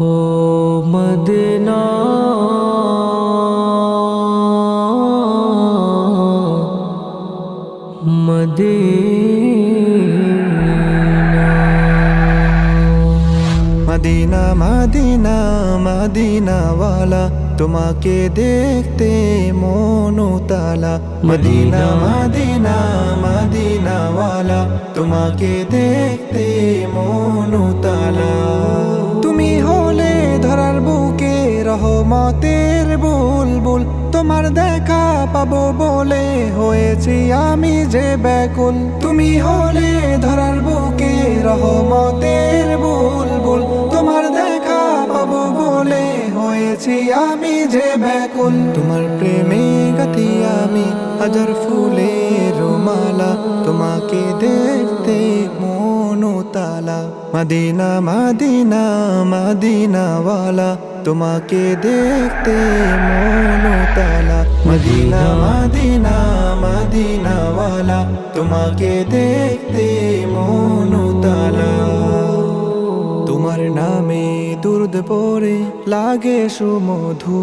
হো Medina Medina Medina Medina মদিনাওয়ালা তোমাকে দেখতে মনোতালা মদিনা মদিনা মদিনাওয়ালা তোমাকে দেখতে মনোতালা রহমতের বুলবুল, তোমার দেখা পাবো বলে হয়েছি আমি যে ব্যাকুল। তুমি হলে ধরার বুকে রহমতের বুলবুল, তোমার দেখা পাবো বলে হয়েছি আমি যে ব্যাকুল। তোমার প্রেমে গতি আমি হাজার ফুলের মালা, তোমাকে দেখতে মনোতালা মদিনা মদিনা, মদিনাওয়ালা, তোমাকে দেখতে মনোতালা। মদিনা মদিনা, মদিনাওয়ালা, তোমাকে দেখতে মনোতালা। তোমার নামে দুর্দ পরে লাগে সুমধু।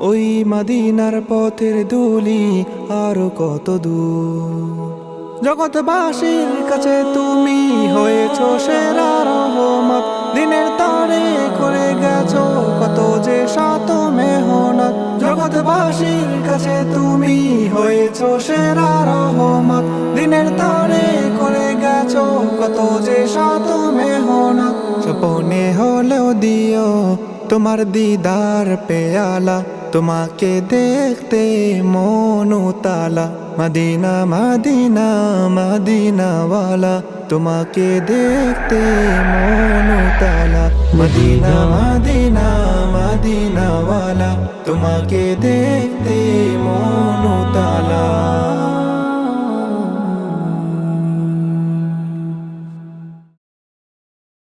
ওই মদিনার পথের দুলি আরও কত দূর। জগৎবাসীর কাছে তুমি হয়েছ সেরা রহমত। দিনের তারে করে গেছো কত যে শত মেহনত। জগৎবাসীর কাছে তুমি হয়েছ সেরা রহমত। দিনের তারে করে গেছো কত যে শত মেহনত। সপনে হলেও দিও তোমার দিদার পেয়ালা। তোমাকে দেখতে মনোতালা মদিনা মদিনা মদিনাওয়ালা। তোমাকে দেখতে মনোতালা মদিনা মদিনা মদিনাওয়ালা। তোমাকে দেখতে